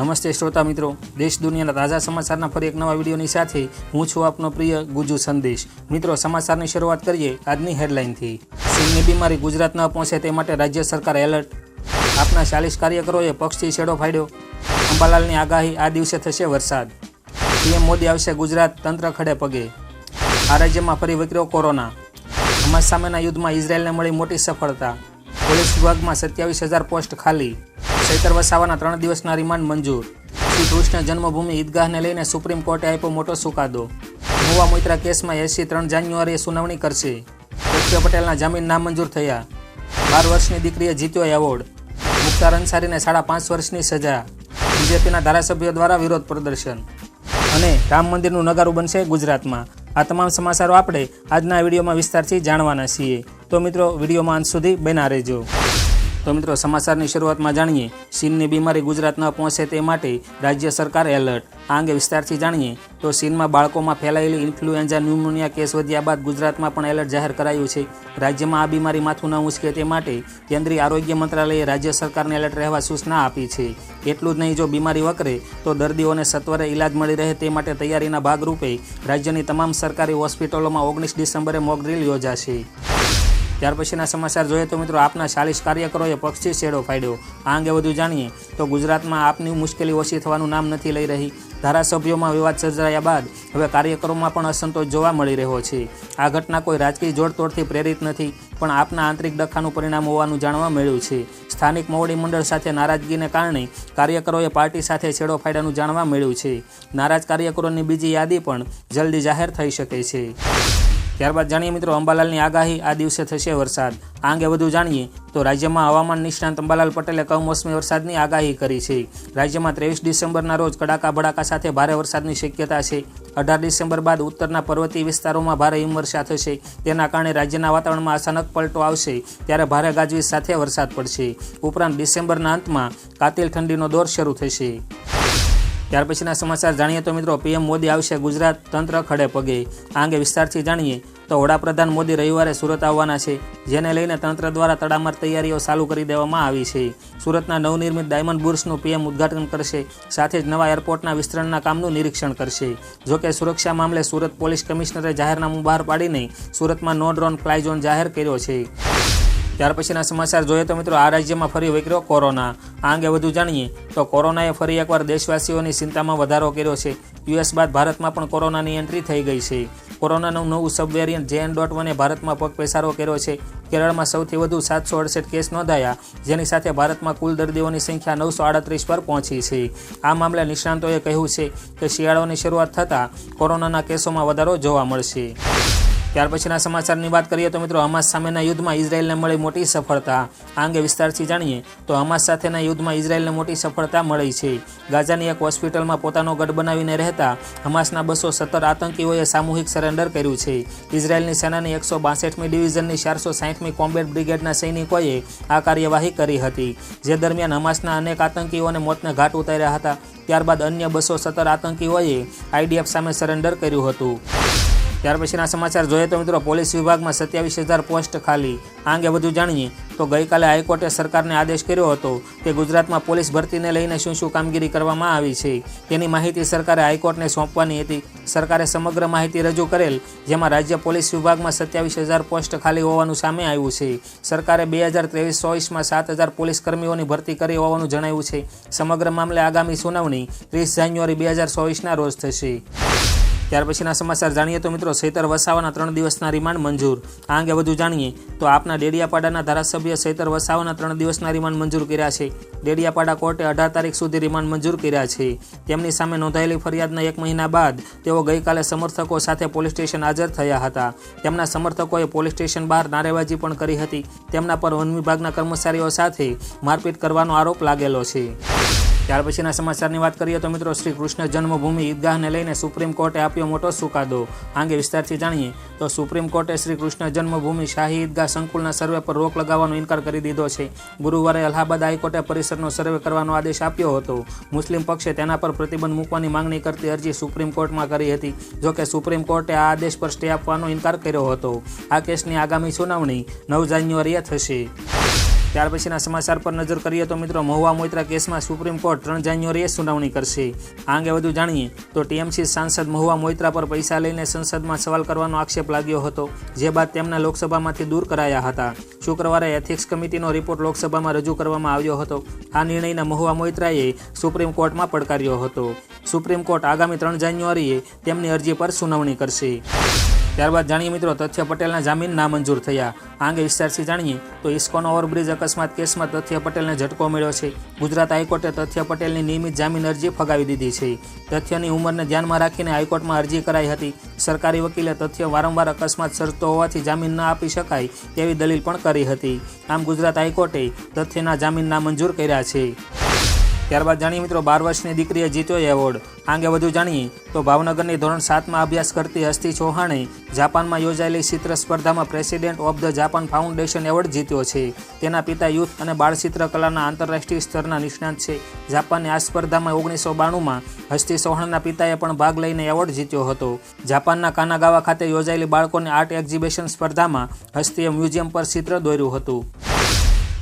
નમસ્તે શ્રોતા મિત્રો. દેશ દુનિયાના તાજા સમાચારના ફરી એક નવા વિડીયોની સાથે હું છું આપનો પ્રિય ગુજુ સંદેશ. મિત્રો, સમાચારની શરૂઆત કરીએ આજની હેડલાઇનથી. સિંહની બીમારી ગુજરાત ન પહોંચે તે માટે રાજ્ય સરકાર એલર્ટ. આપના ચાલીસ કાર્યકરોએ પક્ષથી છેડો ફાડ્યો. અંબાલાલની આગાહી આ દિવસે થશે વરસાદ. પીએમ મોદી આવશે ગુજરાત, તંત્ર ખડે પગે. આ રાજ્યમાં ફરી વિકર્યો કોરોના. હમાસ સામેના યુદ્ધમાં ઇઝરાયેલને મળી મોટી સફળતા. પોલીસ વિભાગમાં સત્યાવીસ હજાર પોસ્ટ ખાલી. ચૈતર વસાવાના ત્રણ દિવસના રિમાન્ડ મંજૂર. શ્રી કૃષ્ણ જન્મભૂમિ ઈદગાહને લઈને સુપ્રીમ કોર્ટે આપ્યો મોટો ચુકાદો મુવા મોઇત્રા કેસમાં એસી ત્રણ જાન્યુઆરીએ સુનાવણી કરશે. લક્ષ્ય પટેલના જામીન નામંજૂર થયા. બાર વર્ષની દીકરીએ જીત્યો એવોર્ડ. મુખ્તાર અંસારીને સાડા પાંચ વર્ષની સજા. બીજેપીના ધારાસભ્યો દ્વારા વિરોધ પ્રદર્શન. અને રામ મંદિરનું નગારું બનશે ગુજરાતમાં. આ તમામ સમાચારો આપણે આજના વિડીયોમાં વિસ્તારથી જાણવાના છીએ. તો મિત્રો, વિડીયોમાં અંત સુધી બના રહેજો. તો મિત્રો, સમાચારની શરૂઆતમાં જાણીએ, ચીનની બીમારી ગુજરાત ન પહોંચે તે માટે રાજ્ય સરકાર એલર્ટ. આ અંગે વિસ્તારથી જાણીએ, તો ચીનમાં બાળકોમાં ફેલાયેલી ઇન્ફ્લુએન્ઝા ન્યુમોનિયા કેસ વધ્યા બાદ ગુજરાતમાં પણ એલર્ટ જાહેર કરાયું છે. રાજ્યમાં આ બીમારી માથું ન ઉંચકે તે માટે કેન્દ્રીય આરોગ્ય મંત્રાલયે રાજ્ય સરકારને એલર્ટ રહેવા સૂચના આપી છે. એટલું જ નહીં, જો બીમારી વકરે, તો દર્દીઓને સત્વરે ઇલાજ મળી રહે તે માટે તૈયારીના ભાગરૂપે રાજ્યની તમામ સરકારી હોસ્પિટલોમાં ઓગણીસ ડિસેમ્બરે મોક ડ્રીલ યોજાશે. ત્યાર પછીના સમાચાર જોઈએ તો મિત્રો આપના ચાલીસ કાર્યકરોએ પક્ષથી છેડો ફાડ્યો આ અંગે વધુ જાણીએ તો ગુજરાતમાં આપની મુશ્કેલી ઓછી થવાનું નામ નથી લઈ રહી. ધારાસભ્યોમાં વિવાદ સર્જાયા બાદ હવે કાર્યકરોમાં પણ અસંતોષ જોવા મળી રહ્યો છે. આ ઘટના કોઈ રાજકીય જોડતોડથી પ્રેરિત નથી, પણ આપના આંતરિક ડખાનું પરિણામ હોવાનું જાણવા મળ્યું છે. સ્થાનિક મોવડી મંડળ સાથે નારાજગીને કારણે કાર્યકરોએ પાર્ટી સાથે છેડો ફાડ્યાનું જાણવા મળ્યું છે. નારાજ કાર્યકરોની બીજી યાદી પણ જલ્દી જાહેર થઈ શકે છે. ત્યારબાદ જાણીએ મિત્રો અંબાલાલની આગાહી, આ દિવસે થશે વરસાદ. આ અંગે વધુ જાણીએ તો રાજ્યમાં હવામાન નિષ્ણાંત અંબાલાલ પટેલે કમોસમી વરસાદની આગાહી કરી છે. રાજ્યમાં ત્રેવીસ ડિસેમ્બરના રોજ કડાકા ભડાકા સાથે ભારે વરસાદની શક્યતા છે. અઢાર ડિસેમ્બર બાદ ઉત્તરના પર્વતીય વિસ્તારોમાં ભારે હિમવર્ષા થશે. તેના કારણે રાજ્યના વાતાવરણમાં અચાનક પલટો આવશે. ત્યારે ભારે ગાજવીજ સાથે વરસાદ પડશે. ઉપરાંત ડિસેમ્બરના અંતમાં કાતિલ ઠંડીનો દોર શરૂ થશે. ત્યાર પછીના સમાચાર જાણીએ તો મિત્રો પીએમ મોદી આવશે ગુજરાત, તંત્ર ખડે પગે. આ અંગે વિસ્તારથી જાણીએ તો વડાપ્રધાન મોદી રવિવારે સુરત આવવાના છે, જેને લઈને તંત્ર દ્વારા તડામાર તૈયારીઓ ચાલુ કરી દેવામાં આવી છે. સુરતના નવનિર્મિત ડાયમંડ બુર્સનું પીએમ ઉદ્ઘાટન કરશે, સાથે જ નવા એરપોર્ટના વિસ્તરણના કામનું નિરીક્ષણ કરશે. જોકે સુરક્ષા મામલે સુરત પોલીસ કમિશનરે જાહેરનામું બહાર પાડીને સુરતમાં નો ડ્રોન ફ્લાય ઝોન જાહેર કર્યો છે. ત્યાર પછીના સમાચાર જોઈએ તો મિત્રો, આ રાજ્યમાં ફરી વિકર્યો કોરોના. આ અંગે વધુ જાણીએ તો કોરોનાએ ફરી એકવાર દેશવાસીઓની ચિંતામાં વધારો કર્યો છે. યુએસ બાદ ભારતમાં પણ કોરોનાની એન્ટ્રી થઈ ગઈ છે. કોરોનાનું નવું સબ વેરિયન્ટ જેએન ડોટ વને ભારતમાં પગ પેસારો કર્યો છે. કેરળમાં સૌથી વધુ સાતસો અડસઠ કેસ નોંધાયા, જેની સાથે ભારતમાં કુલ દર્દીઓની સંખ્યા નવસો આડત્રીસ પર પહોંચી છે. આ મામલે નિષ્ણાંતોએ કહ્યું છે કે શિયાળોની શરૂઆત થતાં કોરોનાના કેસોમાં વધારો જોવા મળશે. ત્યાર પછીના સમાચારની વાત કરીએ તો મિત્રો, હમાસ સામેના યુદ્ધમાં ઇઝરાયેલને મળી મોટી સફળતા. આ અંગે વિસ્તારથી જાણીએ તો હમાસ સાથેના યુદ્ધમાં ઇઝરાયેલને મોટી સફળતા મળી છે. ગાઝાની એક હોસ્પિટલમાં પોતાનો ગઢ બનાવીને રહેતા હમાસના બસો સત્તર આતંકીઓએ સામૂહિક સરેન્ડર કર્યું છે. ઇઝરાયેલની સેનાની એકસો બાસઠમી ડિવિઝનની ચારસો સાહીઠમી કોમ્બેટ બ્રિગેડના સૈનિકોએ આ કાર્યવાહી કરી હતી. જે દરમિયાન હમાસના અનેક આતંકીઓને મોતને ઘાટ ઉતાર્યા હતા. ત્યારબાદ અન્ય બસો સત્તર આતંકીઓએ આઈડીએફ સામે સરેન્ડર કર્યું હતું. ત્યાર પછીના સમાચાર જોઈએ તો મિત્રો, પોલીસ વિભાગમાં સત્યાવીસ હજાર પોસ્ટ ખાલી. આ અંગે વધુ જાણીએ તો ગઈકાલે હાઈકોર્ટે સરકારને આદેશ કર્યો હતો કે ગુજરાતમાં પોલીસ ભરતીને લઈને શું શું કામગીરી કરવામાં આવી છે. તેની માહિતી સરકારે હાઈકોર્ટને સોંપવાની હતી. સરકારે સમગ્ર માહિતી રજૂ કરેલ, જેમાં રાજ્ય પોલીસ વિભાગમાં સત્યાવીસ હજાર પોસ્ટ ખાલી હોવાનું સામે આવ્યું છે. સરકારે બે હજાર ત્રેવીસ ચોવીસમાં સાત હજાર પોલીસ કર્મીઓની ભરતી કરી હોવાનું જણાવ્યું છે. સમગ્ર મામલે આગામી સુનાવણી ત્રીસ જાન્યુઆરી બે હજાર ચોવીસના રોજ થશે. ત્યાર પછીના સમાચાર જાણીએ તો મિત્રો સૈતર વસાવાના ત્રણ દિવસના રિમાન્ડ મંજૂર. આ અંગે વધુ જાણીએ તો આપના ડેડિયાપાડાના ધારાસભ્ય સૈતર વસાવાના ત્રણ દિવસના રિમાન્ડ મંજૂર કર્યા છે. ડેડિયાપાડા કોર્ટે અઢાર તારીખ સુધી રિમાન્ડ મંજૂર કર્યા છે. તેમની સામે નોંધાયેલી ફરિયાદના એક મહિના બાદ તેઓ ગઈકાલે સમર્થકો સાથે પોલીસ સ્ટેશન હાજર થયા હતા. તેમના સમર્થકોએ પોલીસ સ્ટેશન બહાર નારેબાજી પણ કરી હતી. તેમના પર વન વિભાગના કર્મચારીઓ સાથે મારપીટ કરવાનો આરોપ લાગેલો છે. ત્યાર પછીના સમાચારની વાત કરીએ તો મિત્રો, શ્રી કૃષ્ણ જન્મભૂમિ ઈદગાહને લઈને સુપ્રીમ કોર્ટે આપ્યો મોટો ચુકાદો આ વિસ્તારથી જાણીએ તો સુપ્રીમ કોર્ટે શ્રી કૃષ્ણ જન્મભૂમિ શાહી ઈદગાહ સંકુલના સર્વે પર રોક લગાવવાનો ઇનકાર કરી દીધો છે. ગુરુવારે અલ્હાબાદ હાઈકોર્ટે પરિસરનો સર્વે કરવાનો આદેશ આપ્યો હતો. મુસ્લિમ પક્ષે તેના પર પ્રતિબંધ મૂકવાની માંગણી કરતી અરજી સુપ્રીમ કોર્ટમાં કરી હતી જોકે સુપ્રીમ કોર્ટે આ આદેશ પર સ્ટે આપવાનો ઇનકાર કર્યો હતો. આ કેસની આગામી સુનાવણી નવ જાન્યુઆરીએ થશે. ત્યાર પછીના સમાચાર પર નજર કરીએ તો મિત્રો, મહુવા મોઇત્રા કેસમાં સુપ્રીમ કોર્ટ ત્રણ જાન્યુઆરીએ સુનાવણી કરશે. આ અંગે વધુ જાણીએ તો ટીએમસી સાંસદ મહુવા મોઇત્રા પર પૈસા લઈને સંસદમાં સવાલ કરવાનો આક્ષેપ લાગ્યો હતો, જે બાદ તેમને લોકસભામાંથી દૂર કરાયા હતા. શુક્રવારે એથિક્સ કમિટીનો રિપોર્ટ લોકસભામાં રજૂ કરવામાં આવ્યો હતો. આ નિર્ણયને મહુવા મોઇત્રાએ સુપ્રીમ કોર્ટમાં પડકાર્યો હતો. સુપ્રીમ કોર્ટ આગામી ત્રણ જાન્યુઆરીએ તેમની અરજી પર સુનાવણી કરશે. ત્યારબાદ જાણીએ મિત્રો, તથ્ય પટેલના જામીન નામંજૂર થયા. આ અંગે વિસ્તારથી જાણીએ તો ઇસ્કોન ઓવરબ્રિજ અકસ્માત કેસમાં તથ્ય પટેલને ઝટકો મળ્યો છે. ગુજરાત હાઈકોર્ટે તથ્ય પટેલની નિયમિત જામીન અરજી ફગાવી દીધી છે. તથ્યની ઉંમરને ધ્યાનમાં રાખીને હાઈકોર્ટમાં અરજી કરાઈ હતી. સરકારી વકીલે તથ્ય વારંવાર અકસ્માત સર્જતો હોવાથી જામીન ન આપી શકાય તેવી દલીલ પણ કરી હતી. આમ ગુજરાત હાઈકોર્ટે તથ્યના જામીન નામંજૂર કર્યા છે. ત્યારબાદ જાણીએ મિત્રો, બાર વર્ષની દીકરીએ જીત્યો એવોર્ડ. આ અંગે વધુ જાણીએ તો ભાવનગરની ધોરણ સાતમાં અભ્યાસ કરતી હસ્તી ચૌહાણે જાપાનમાં યોજાયેલી ચિત્ર સ્પર્ધામાં president of the Japan foundation award જીત્યો છે. તેના પિતા યુથ અને બાળ ચિત્રકલાના આંતરરાષ્ટ્રીય સ્તરના નિષ્ણાત છે. જાપાનની આ સ્પર્ધામાં ઓગણીસો બાણુંમાં હસ્તી ચૌહાણના પિતાએ પણ ભાગ લઈને એવોર્ડ જીત્યો હતો. જાપાનના કાનાગાવા ખાતે યોજાયેલી બાળકોની આર્ટ એક્ઝિબિશન સ્પર્ધામાં હસ્તીએ મ્યુઝિયમ પર ચિત્ર દોર્યું હતું.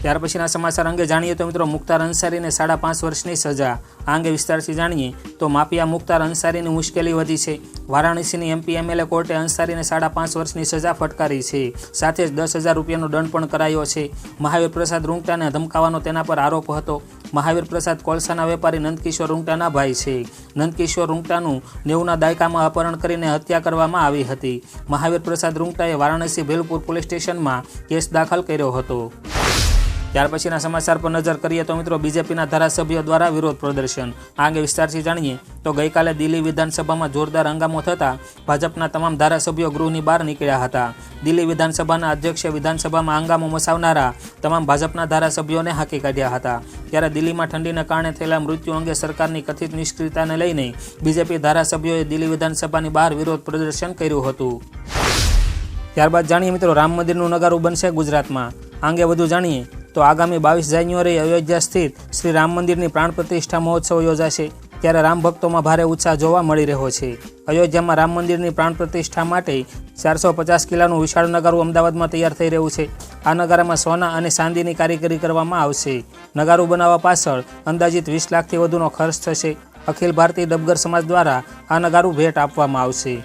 ત્યાર પછીના સમાચાર અંગે જાણીએ તો મિત્રો મુખ્તાર અંસારીને સાડા પાંચ વર્ષની સજા. આ અંગે વિસ્તારથી જાણીએ તો માફિયા મુખ્તાર અંસારીની મુશ્કેલી વધી છે. વારાણસીની એમપી એમએલએ કોર્ટે અંસારીને સાડા પાંચ વર્ષની સજા ફટકારી છે. સાથે જ દસ હજાર રૂપિયાનો દંડ પણ કરાયો છે. મહાવીર પ્રસાદ રૂંગટાને ધમકાવાનો તેના પર આરોપ હતો. મહાવીર પ્રસાદ કોલસાના વેપારી નંદકિશોર રૂંગટાના ભાઈ છે. નંદકિશોર રૂંગટાનું નેવુંના દાયકામાં અપહરણ કરીને હત્યા કરવામાં આવી હતી. મહાવીર પ્રસાદ રૂંગટાએ વારાણસી ભેલપુર પોલીસ સ્ટેશનમાં કેસ દાખલ કર્યો હતો. ત્યાર પછીના સમાચાર પર નજર કરીએ તો મિત્રો બીજેપીના ધારાસભ્યો દ્વારા વિરોધ પ્રદર્શન. આ અંગે વિસ્તારથી જાણીએ તો ગઈકાલે દિલ્હી વિધાનસભામાં જોરદાર હંગામો થતાં ભાજપના તમામ ધારાસભ્યો ગૃહની બહાર નીકળ્યા હતા. દિલ્હી વિધાનસભાના અધ્યક્ષે વિધાનસભામાં હંગામો મચાવનારા તમામ ભાજપના ધારાસભ્યોને હાંકી કાઢ્યા હતા. ત્યારે દિલ્હીમાં ઠંડીના કારણે થયેલા મૃત્યુ અંગે સરકારની કથિત નિષ્ક્રિયતાને લઈને બીજેપી ધારાસભ્યોએ દિલ્હી વિધાનસભાની બહાર વિરોધ પ્રદર્શન કર્યું હતું. ત્યારબાદ જાણીએ મિત્રો રામ મંદિરનું નગારું બનશે ગુજરાતમાં. આ અંગે વધુ જાણીએ તો આગામી બાવીસ જાન્યુઆરીએ અયોધ્યા સ્થિત શ્રી રામ મંદિરની પ્રાણ પ્રતિષ્ઠા મહોત્સવ યોજાશે, ત્યારે રામ ભક્તોમાં ભારે ઉત્સાહ જોવા મળી રહ્યો છે. અયોધ્યામાં રામ મંદિરની પ્રાણ પ્રતિષ્ઠા માટે ચારસો પચાસ કિલોનું વિશાળ નગારું અમદાવાદમાં તૈયાર થઈ રહ્યું છે. આ નગારામાં સોના અને ચાંદીની કારીગરી કરવામાં આવશે. નગારું બનાવવા પાછળ અંદાજિત વીસ લાખથી વધુનો ખર્ચ થશે. અખિલ ભારતીય ડબગર સમાજ દ્વારા આ નગારું ભેટ આપવામાં આવશે.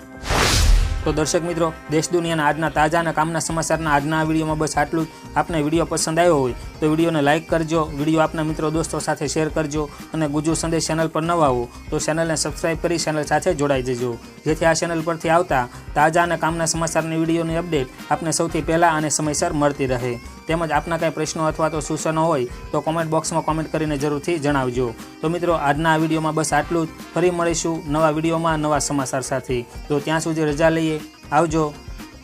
તો દર્શક મિત્રો, દેશ દુનિયાના આજના તાજા અને કામના સમાચારના આજના આ વિડીયોમાં બસ આટલું જ. આપને વીડિયો પસંદ આવ્યો હોય તો વિડીયોને લાઇક કરજો, વીડિયો આપના મિત્રો દોસ્તો સાથે શેર કરજો અને ગુજુ સંદેશ ચેનલ પર નવા આવો તો ચેનલને સબસ્ક્રાઇબ કરી ચેનલ સાથે જોડાઈ જજો. જેથી આ ચેનલ પરથી આવતા તાજા અને કામના સમાચારની વિડીયોની અપડેટ આપને સૌથી પહેલાં અને સમયસર મળતી રહે. તેમજ આપના કંઈ પ્રશ્નો અથવા તો સૂચનો હોય તો કોમેન્ટ બોક્સમાં કોમેન્ટ કરીને જરૂરથી જણાવજો. તો મિત્રો, આજના આ વિડીયોમાં બસ આટલું જ. ફરી મળીશું નવા વિડીયોમાં નવા સમાચાર સાથે. તો ત્યાં સુધી રજા લઈએ. આવજો.